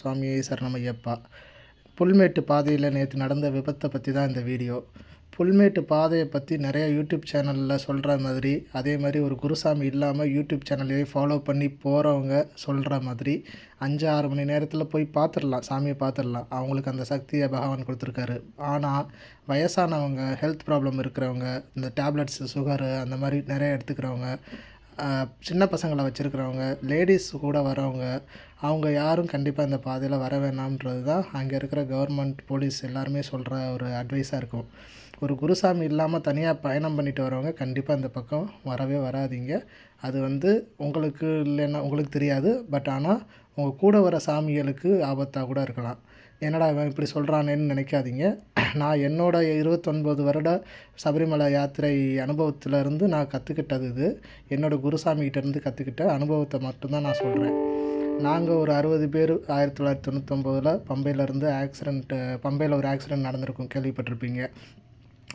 சுவாமி சரணமையப்பா புல்மேட்டு பாதையில் நேற்று நடந்த விபத்தை பற்றி தான் இந்த வீடியோ. புல்மேட்டு பாதையை பற்றி நிறைய யூடியூப் சேனலில் சொல்கிற மாதிரி அதே மாதிரி ஒரு குருசாமி இல்லாமல் யூடியூப் சேனலையே ஃபாலோ பண்ணி போகிறவங்க சொல்கிற மாதிரி அஞ்சு ஆறு மணி நேரத்தில் போய் பார்த்துடலாம் சாமியை பார்த்துடலாம் அவங்களுக்கு அந்த சக்தியை பகவான் கொடுத்துருக்காரு. ஆனால் வயசானவங்க ஹெல்த் ப்ராப்ளம் இருக்கிறவங்க இந்த டேப்லெட்ஸு சுகரு அந்த மாதிரி நிறைய எடுத்துக்கிறவங்க சின்ன பசங்களை வச்சுருக்கிறவங்க லேடிஸ் கூட வரவங்க அவங்க யாரும் கண்டிப்பாக இந்த பாதையில் வர வேணாம்ன்றது தான் அங்கே இருக்கிற கவர்மெண்ட் போலீஸ் எல்லாருமே சொல்கிற ஒரு அட்வைஸாக இருக்கும். ஒரு குருசாமி இல்லாமல் தனியாக பயணம் பண்ணிட்டு வரவங்க கண்டிப்பாக இந்த பக்கம் வரவே வராதிங்க. அது வந்து உங்களுக்கு இல்லைன்னா உங்களுக்கு தெரியாது. பட் ஆனால் உங்கள் கூட வர சாமிகளுக்கு ஆபத்தாக கூட இருக்கலாம். என்னடா இவன் இப்படி சொல்கிறானேன்னு நினைக்காதீங்க. நான் என்னோடய இருபத்தொன்பது வருட சபரிமலை யாத்திரை அனுபவத்திலேருந்து நான் கற்றுக்கிட்டது இது. என்னோடய குருசாமிகிட்டேருந்து கற்றுக்கிட்ட அனுபவத்தை மட்டும்தான் நான் சொல்கிறேன் நாங்கள் ஒரு அறுபது பேர் ஆயிரத்தி தொள்ளாயிரத்தி தொண்ணூத்தொம்போதில் பம்பையிலேருந்து ஆக்சிடென்ட்டு பம்பையில் ஒரு ஆக்சிடென்ட் நடந்திருக்கும் கேள்விப்பட்டிருப்பீங்க.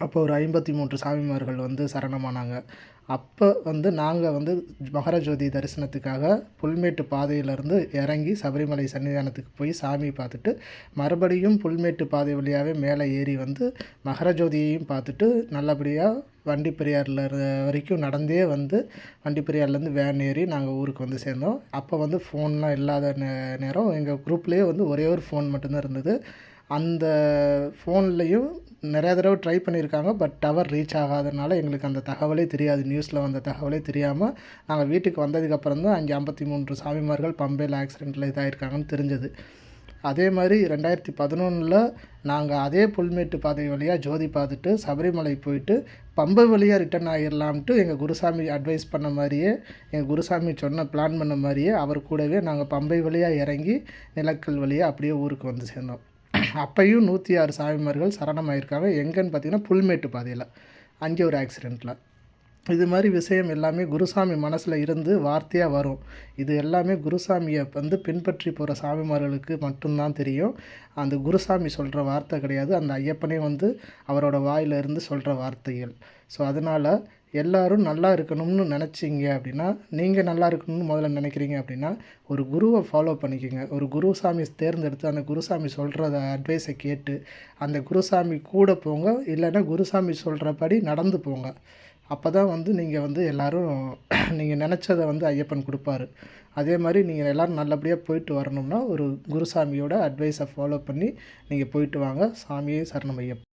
அப்போ ஒரு ஐம்பத்தி மூன்று சாமிமார்கள் வந்து சரணமானாங்க. அப்போ வந்து நாங்கள் வந்து மகரஜோதி தரிசனத்துக்காக புல்மேட்டு பாதையிலேருந்து இறங்கி சபரிமலை சன்னிதானத்துக்கு போய் சாமி பார்த்துட்டு மறுபடியும் புல்மேட்டு பாதை வழியாகவே மேலே ஏறி வந்து மகரஜோதியையும் பார்த்துட்டு நல்லபடியாக வண்டி பெரியாரில் வரைக்கும் நடந்தே வந்து வண்டி பெரியார்லேருந்து வேன் ஏறி நாங்கள் ஊருக்கு வந்து சேர்ந்தோம். அப்போ வந்து ஃபோன்லாம் இல்லாத நே நேரம் எங்கள் குரூப்லேயே வந்து ஒரே ஒரு ஃபோன் மட்டும்தான் இருந்தது. அந்த ஃபோன்லேயும் நிறையா தடவை ட்ரை பண்ணியிருக்காங்க பட் டவர் ரீச் ஆகாதனால எங்களுக்கு அந்த தகவலே தெரியாது. நியூஸில் வந்த தகவலே தெரியாமல் நாங்கள் வீட்டுக்கு வந்ததுக்கப்புறம் தான் அங்கே ஐம்பத்தி மூன்று சாமிமார்கள் பம்பையில் ஆக்சிடெண்ட்டில் இதாகிருக்காங்கன்னு தெரிஞ்சது. அதே மாதிரி ரெண்டாயிரத்தி பதினொன்றில் நாங்கள் அதே புல்மேட்டு பாதை வழியாக ஜோதி பார்த்துட்டு சபரிமலை போயிட்டு பம்பை வழியாக ரிட்டர்ன் ஆகிடலாம்ட்டு எங்கள் குருசாமி அட்வைஸ் பண்ண மாதிரியே எங்கள் குருசாமி சொன்ன பிளான் பண்ண மாதிரியே அவர் கூடவே நாங்கள் பம்பை வழியாக இறங்கி நிலக்கல் வழியாக அப்படியே ஊருக்கு வந்து சேர்ந்தோம். அப்பையும் நூற்றி ஆறு சாமிமார்கள் சரணமாயிருக்காங்க. எங்கேன்னு பார்த்தீங்கன்னா புல்மேட்டு பாதையில். அங்கே ஒரு ஆக்சிடெண்ட்டில் இது மாதிரி விஷயம் எல்லாமே குருசாமி மனசில் இருந்து வார்த்தையாக வரும். இது எல்லாமே குருசாமியை வந்து பின்பற்றி போகிற சாமிமார்களுக்கு மட்டும்தான் தெரியும். அந்த குருசாமி சொல்கிற வார்த்தை கிடையாது. அந்த ஐயப்பனே வந்து அவரோட வாயிலிருந்து சொல்கிற வார்த்தைகள். ஸோ அதனால் எல்லோரும் நல்லா இருக்கணும்னு நினச்சிங்க அப்படின்னா நீங்கள் நல்லா இருக்கணும்னு முதல்ல நினைக்கிறீங்க அப்படின்னா ஒரு குருவை ஃபாலோ பண்ணிக்கோங்க. ஒரு குருசாமி தேர்ந்தெடுத்து அந்த குருசாமி சொல்கிறத அட்வைஸை கேட்டு அந்த குருசாமி கூட போங்க. இல்லைன்னா குருசாமி சொல்கிறபடி நடந்து போங்க. அப்போ தான் வந்து நீங்கள் வந்து எல்லோரும் நீங்கள் நினச்சதை வந்து ஐயப்பன் கொடுப்பாரு. அதே மாதிரி நீங்கள் எல்லோரும் நல்லபடியாக போயிட்டு வரணும்னா ஒரு குருசாமியோட அட்வைஸை ஃபாலோ பண்ணி நீங்கள் போயிட்டு வாங்க. சாமியே சரணம் ஐயப்பன்.